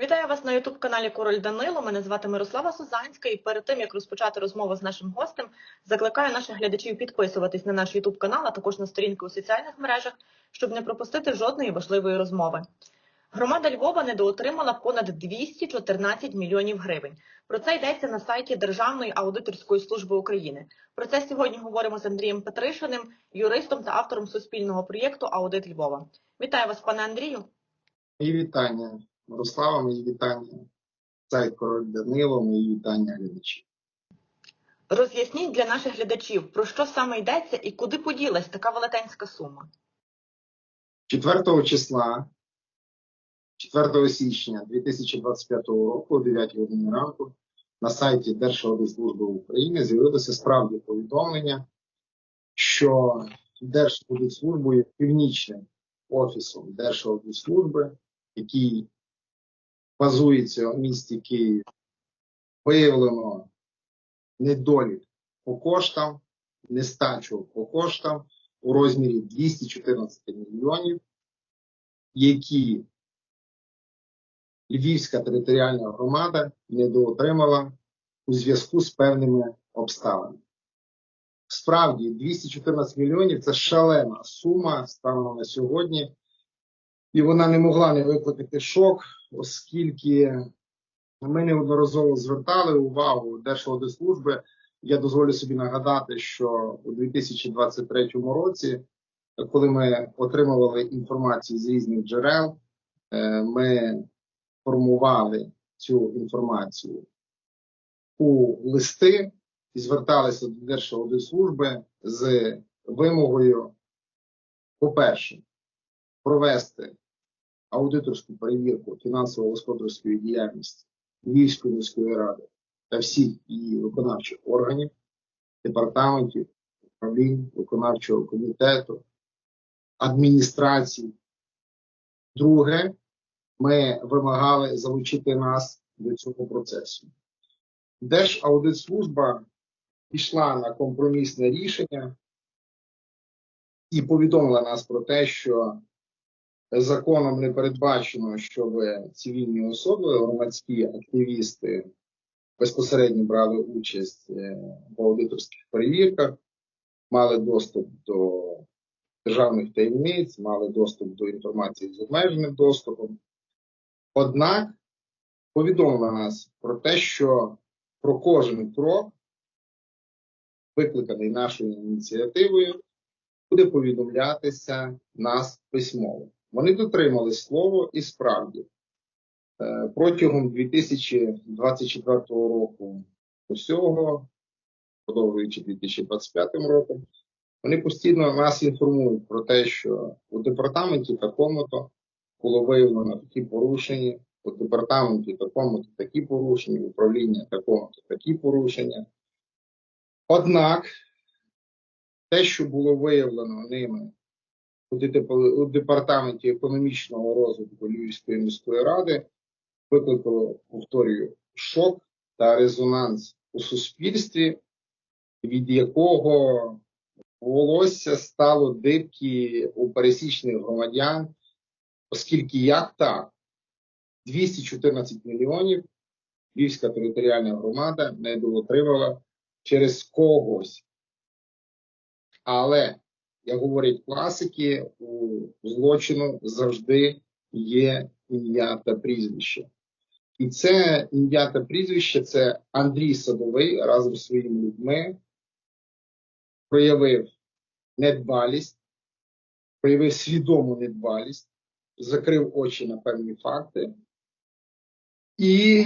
Вітаю вас на youtube каналі Король Данило. Мене звати Мирослава Сузанська. І перед тим як розпочати розмову з нашим гостем, закликаю наших глядачів підписуватись на наш youtube канал, а також на сторінки у соціальних мережах, щоб не пропустити жодної важливої розмови. Громада Львова недоотримала понад 214 мільйонів гривень. Про це йдеться на сайті Державної аудиторської служби України. Про це сьогодні говоримо з Андрієм Петришиним, юристом та автором суспільного проєкту Аудит Львова. Вітаю вас, пане Андрію. Мої вітання Мирослава, мої вітання. Сайт Король Данило, мої вітання глядачі. Роз'ясніть для наших глядачів, про що саме йдеться і куди поділась така велетенська сума. 4 числа, 4 січня 2025 року, о 9 годині ранку, на сайті Держаудитслужби України з'явилося справді повідомлення, що Держаудитслужбою північним офісом Держаудитслужби, який базується у місті Київ, виявлено недолік по коштам, нестачу по коштам у розмірі 214 мільйонів, які Львівська територіальна громада недоотримала у зв'язку з певними обставинами. Справді, 214 мільйонів це шалена сума станом на сьогодні, і вона не могла не викликати шок, оскільки ми неодноразово звертали увагу Держаудитслужби. Я дозволю собі нагадати, що у 2023 році, коли ми отримували інформацію з різних джерел, е, ми формували цю інформацію у листи і зверталися до Держаудитслужби з вимогою, по-перше, провести аудиторську перевірку фінансово-господарської діяльності Львівської міської ради та всіх її виконавчих органів, департаментів, управлінь, виконавчого комітету, адміністрації. Друге, ми вимагали залучити нас до цього процесу. Держаудитслужба пішла на компромісне рішення і повідомила нас про те, що законом не передбачено, щоб цивільні особи, громадські активісти безпосередньо брали участь е, в аудиторських перевірках, мали доступ до державних таємниць, мали доступ до інформації з обмеженим доступом. Однак повідомила нас про те, що про кожен крок, викликаний нашою ініціативою, буде повідомлятися нас письмово. Вони дотримали слово і справді е, протягом 2024 року усього, продовжуючи 2025 роком, вони постійно нас інформують про те, що у департаменті такому-то було виявлено такі порушення, у департаменті такому-то такі порушення, в управлінні такому-то такі порушення. Однак те, що було виявлено ними у департаменті економічного розвитку Львівської міської ради викликало, повторюю, шок та резонанс у суспільстві, від якого волосся стало дибкі у пересічних громадян, оскільки як так, 214 мільйонів Львівська територіальна громада не доотримала через когось. Але як говорять класики, у злочину завжди є ім'я та прізвище. І це ім'я та прізвище це Андрій Садовий разом з своїми людьми проявив недбалість, проявив свідому недбалість, закрив очі на певні факти і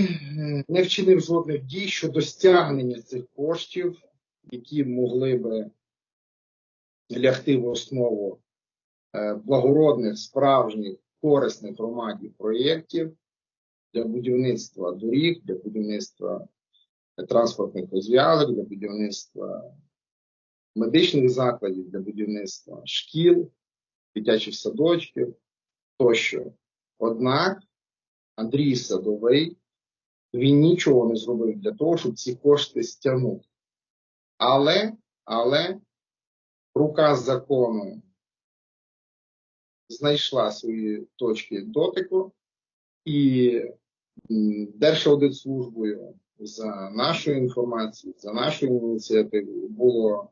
не вчинив жодних дій щодо стягнення цих коштів, які могли би лягти в основу е, благородних, справжніх, корисних громаді проєктів для будівництва доріг, для будівництва транспортних розв'язок, для будівництва медичних закладів, для будівництва шкіл, дитячих садочків тощо. Однак Андрій Садовий він нічого не зробив для того, щоб ці кошти стягнути. Але, але рука закону знайшла свої точки дотику, і Держаудитслужбою, за нашою інформацією, за нашою ініціативою було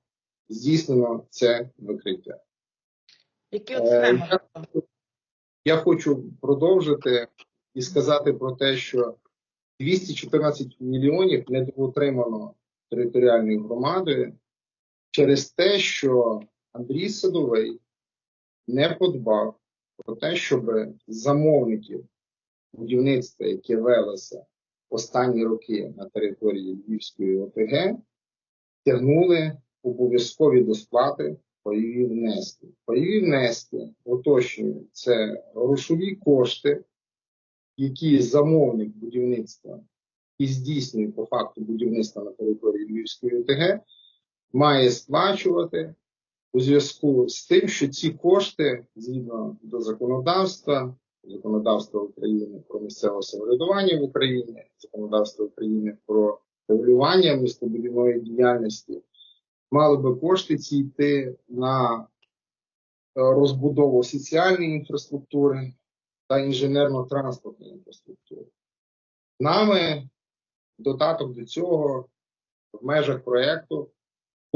здійснено це викриття. Які от Е, я- Я хочу продовжити і сказати про те, що 214 мільйонів недоотримано територіальною громадою через те, що Андрій Садовий не подбав про те, щоб замовників будівництва, яке велося останні роки на території Львівської ОТГ, тягнули обов'язкові до сплати пайові внески. Пайові внески уточнюю, це грошові кошти, які замовник будівництва і здійснює по факту будівництва на території Львівської ОТГ, має сплачувати у зв'язку з тим, що ці кошти, згідно до законодавства, законодавства України про місцеве самоврядування в Україні, законодавства України про регулювання містобудівної діяльності, мали би кошти ці йти на е, розбудову соціальної інфраструктури та інженерно-транспортної інфраструктури. Нами додаток до цього в межах проєкту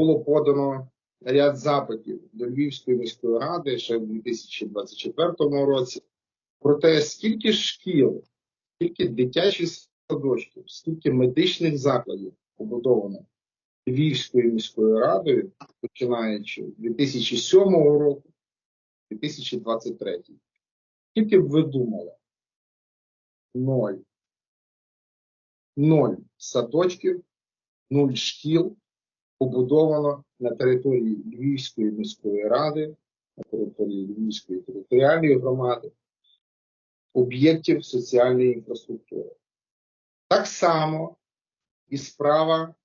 було подано ряд запитів до Львівської міської ради ще в 2024 році про те, скільки шкіл, скільки дитячих садочків, скільки медичних закладів побудовано Львівською міською радою, починаючи з 2007 року 2023. Скільки б ви думали? Ноль. Ноль садочків, нуль шкіл побудовано на території Львівської міської ради, на території Львівської територіальної громади, об'єктів соціальної інфраструктури. Так само і справа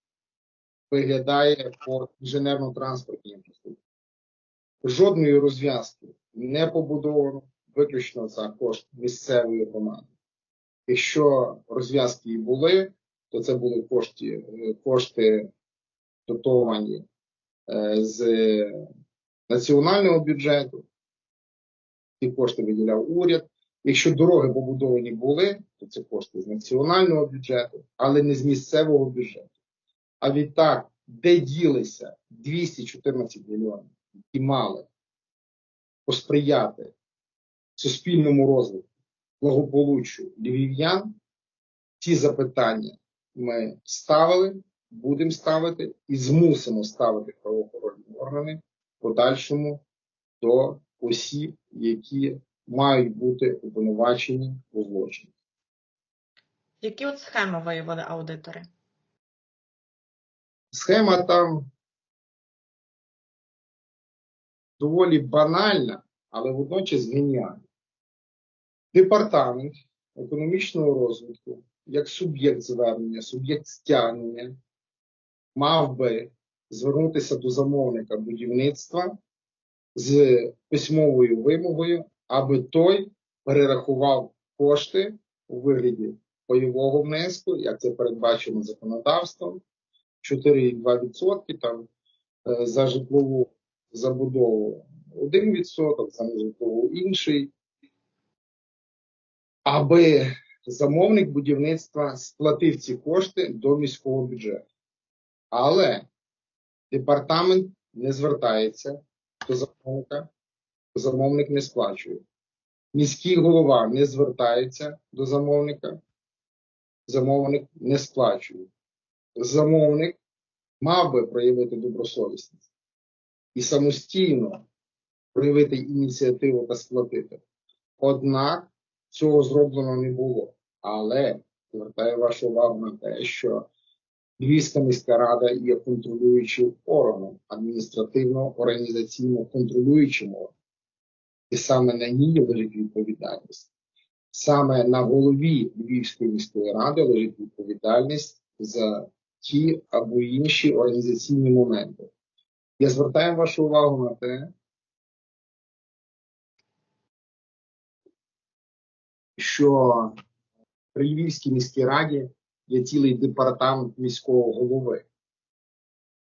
виглядає по інженерно-транспортній інфраструктурі. Жодної розв'язки не побудовано, виключно за кошт місцевої громади. Якщо розв'язки і були, то це були кошти, е, кошти дотовані е, з національного бюджету. Ці кошти виділяв уряд. Якщо дороги побудовані були, то це кошти з національного бюджету, але не з місцевого бюджету. А відтак, де ділися 214 мільйонів, які мали посприяти суспільному розвитку, благополуччю львів'ян, ці запитання ми ставили, будемо ставити і змусимо ставити правоохоронні органи в подальшому до осіб, які мають бути обвинувачені у злочині. Які от схеми виявили аудитори? Схема там доволі банальна, але водночас геніальна. Департамент економічного розвитку, як суб'єкт звернення, суб'єкт стягнення, мав би звернутися до замовника будівництва з письмовою вимогою, аби той перерахував кошти у вигляді пайового внеску, як це передбачено законодавством, 4,2% там е, за житлову забудову 1%, за нежитлову інший, аби замовник будівництва сплатив ці кошти до міського бюджету. Але департамент не звертається до замовника, замовник не сплачує. Міський голова не звертається до замовника, замовник не сплачує. Замовник мав би проявити добросовісність і самостійно проявити ініціативу та сплатити. Однак цього зроблено не було. Але звертаю вашу увагу на те, що Львівська міська рада є контролюючим органом, адміністративно-організаційно контролюючим органом. І саме на ній лежить відповідальність. Саме на голові Львівської міської ради лежить відповідальність за ті або інші організаційні моменти. Я звертаю вашу увагу на те, що при Львівській міській раді є цілий департамент міського голови,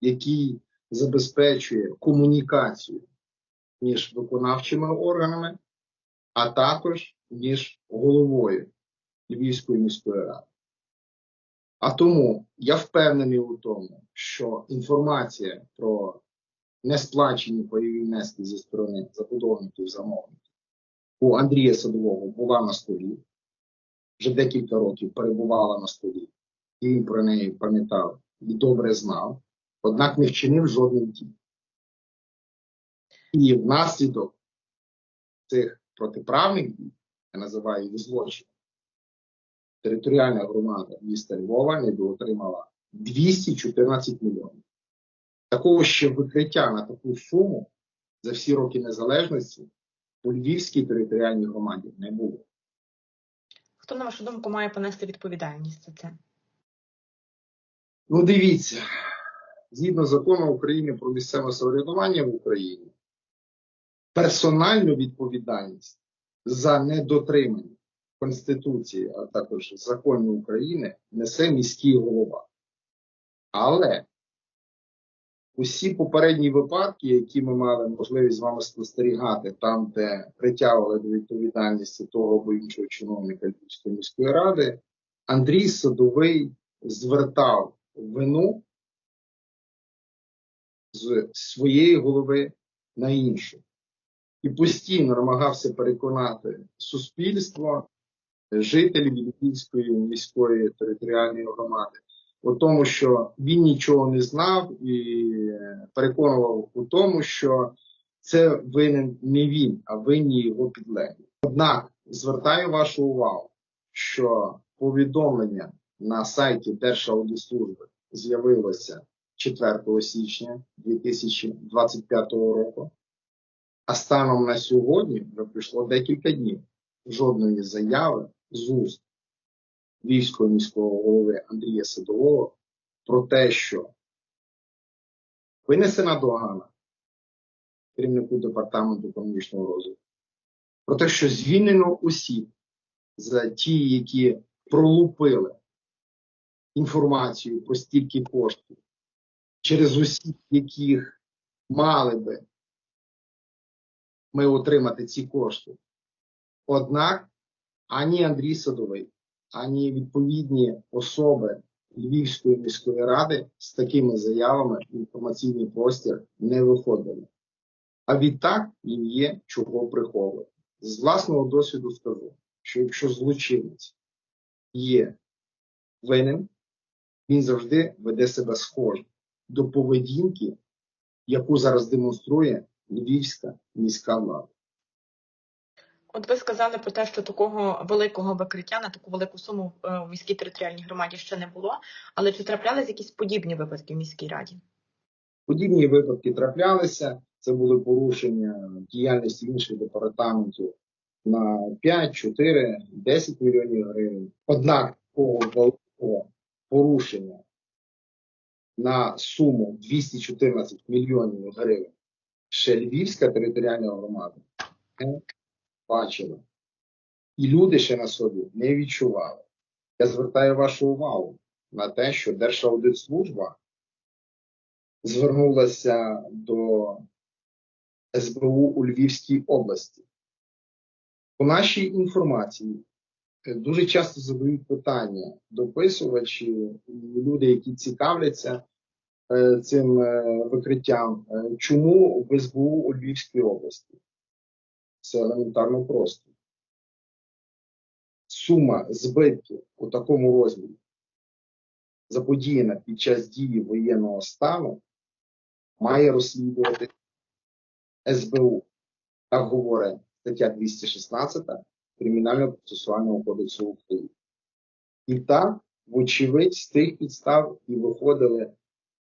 який забезпечує комунікацію між виконавчими органами, а також між головою Львівської міської ради. А тому я впевнений у тому, що інформація про несплачені пайові внески зі сторони забудовників замовників у Андрія Садового була на столі, вже декілька років перебувала на столі, і про неї пам'ятав і добре знав, однак не вчинив жодних дій. І внаслідок цих протиправних дій, я називаю їх злочин, територіальна громада міста Львова недоотримала 214 мільйонів. Такого ще викриття на таку суму за всі роки незалежності у Львівській територіальній громаді не було. Хто, на вашу думку, має понести відповідальність за це? Ну, дивіться, згідно закону України про місцеве самоврядування в Україні, персональну відповідальність за недотримання Конституції, а також законів України несе міський голова. Але усі попередні випадки, які ми мали можливість з вами спостерігати, там, де притягували до відповідальності того або іншого чиновника Львівської міської ради, Андрій Садовий звертав вину з своєї голови на іншу. І постійно намагався переконати суспільство, жителів Львівської міської територіальної громади у тому, що він нічого не знав, і переконував у тому, що це винен не він, а винні його підлеглі. Однак звертаю вашу увагу, що повідомлення на сайті Держаудитслужби з'явилося 4 січня 2025 року, а станом на сьогодні вже пройшло декілька днів. Жодної заяви з уст Львівського міського голови Андрія Садового про те, що винесена догана керівнику департаменту економічного розвитку, про те, що звільнено осіб за ті, які пролупили інформацію про стільки коштів, через осіб, яких мали би ми отримати ці кошти. Однак ані Андрій Садовий, ані відповідні особи Львівської міської ради з такими заявами в інформаційний простір не виходили. А відтак їм є чого приховувати. З власного досвіду скажу, що якщо злочинець є винен, він завжди веде себе схоже до поведінки, яку зараз демонструє Львівська міська влада. От ви сказали про те, що такого великого викриття на таку велику суму е, в міській територіальній громаді ще не було. Але чи траплялись якісь подібні випадки в міській раді? Подібні випадки траплялися. Це були порушення діяльності інших департаментів на 5, 4, 10 мільйонів гривень. Однак такого великого порушення на суму 214 мільйонів гривень ще Львівська територіальна громада не бачила. І люди ще на собі не відчували. Я звертаю вашу увагу на те, що Держаудитслужба звернулася до СБУ у Львівській області. По нашій інформації е, дуже часто задають питання дописувачі, люди, які цікавляться е, цим е, викриттям, чому в СБУ у Львівській області? Це елементарно просто. Сума збитків у такому розмірі, заподіяна під час дії воєнного стану, має розслідувати СБУ. Так говорить стаття 216 Кримінального процесуального кодексу України. І так, вочевидь, з тих підстав і виходили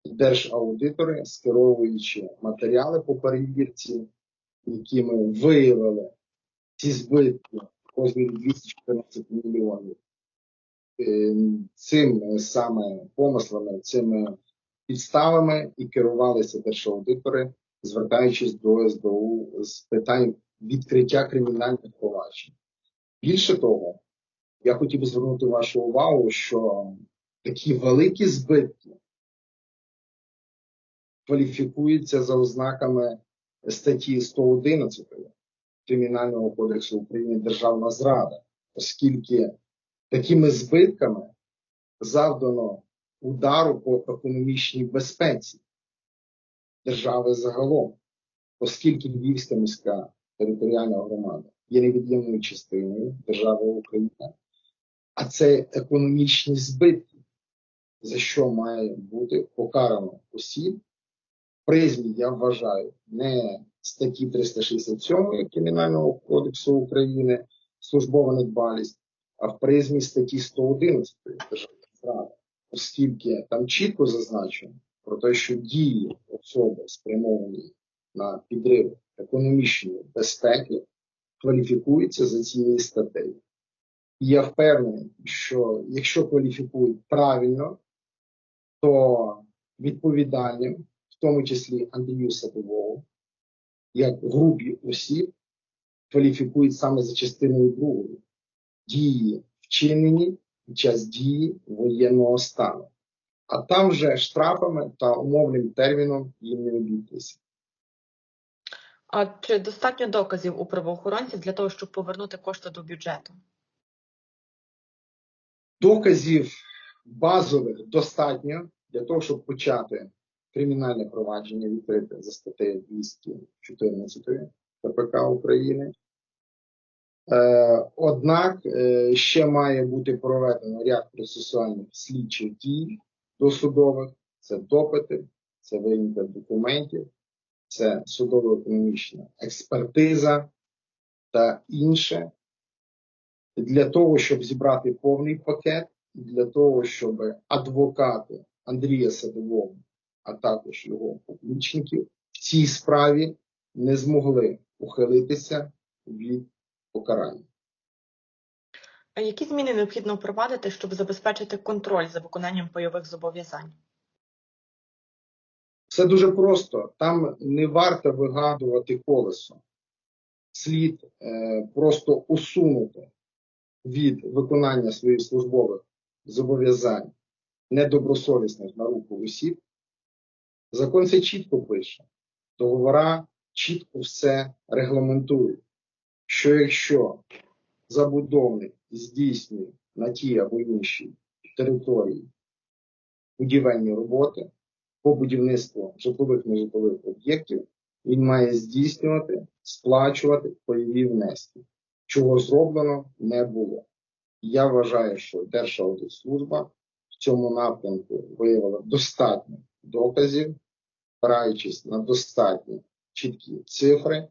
держаудитори, скеровуючи матеріали по перевірці, якими виявили ці збитки розмірі 214 мільйонів. Е, Цим саме помислами, цими підставами і керувалися держаудитори, звертаючись до СБУ з питань відкриття кримінальних проваджень. Більше того, я хотів би звернути вашу увагу, що такі великі збитки кваліфікуються за ознаками статті 111 Кримінального кодексу України Державна зрада, оскільки Такими збитками завдано удару по економічній безпеці держави загалом, оскільки Львівська міська територіальна громада є невід'ємною частиною держави Україна, а це економічні збитки, за що має бути покарано осіб. Призмі, я вважаю, не статті 367 Кримінального кодексу України службова недбалість, а в призмі статті 111 державної зради, оскільки там чітко зазначено про те, що дії особи спрямовані на підрив економічної безпеки кваліфікуються за цією статтею. І я впевнений, що якщо кваліфікують правильно, то відповідальним, в тому числі Андрію Садовому, як групі осіб, кваліфікують саме за частиною другою дії вчинені під час дії воєнного стану. А там вже штрафами та умовним терміном їм не обійтися. А чи достатньо доказів у правоохоронців для того, щоб повернути кошти до бюджету? Доказів базових достатньо для того, щоб почати кримінальне провадження відкрите за статтею 214 КПК України. Е, однак е, ще має бути проведено ряд процесуальних слідчих дій досудових, це допити, це виявлення документів, це судово-економічна експертиза та інше для того, щоб зібрати повний пакет, для того, щоб адвокати Андрія Садового, а також його публічників в цій справі не змогли ухилитися від покарання. А які зміни необхідно впровадити, щоб забезпечити контроль за виконанням бойових зобов'язань? Все дуже просто. Там не варто вигадувати колесо. Слід е, просто усунути від виконання своїх службових зобов'язань недобросовісних на руку осіб. Закон це чітко пише. Договора чітко все регламентують, що якщо забудовник здійснює на тій або іншій території будівельні роботи по будівництву житлових нежитлових об'єктів, він має здійснювати, сплачувати пайові внески, чого зроблено не було. Я вважаю, що Держаудитслужба в цьому напрямку виявила достатньо доказів, опираючись на достатні чіткі цифри,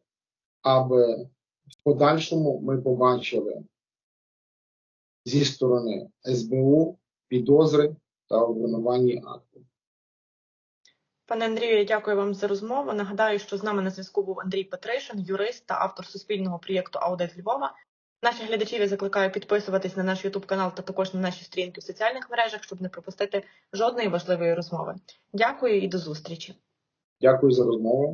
аби в подальшому ми побачили зі сторони СБУ підозри та обвинувальні акти. Пане Андрію, я дякую вам за розмову. Нагадаю, що з нами на зв'язку був Андрій Петришин, юрист та автор суспільного проєкту Аудит Львова. Наших глядачів я закликаю підписуватись на наш YouTube канал та також на наші сторінки в соціальних мережах, щоб не пропустити жодної важливої розмови. Дякую і до зустрічі. Дякую за розмову.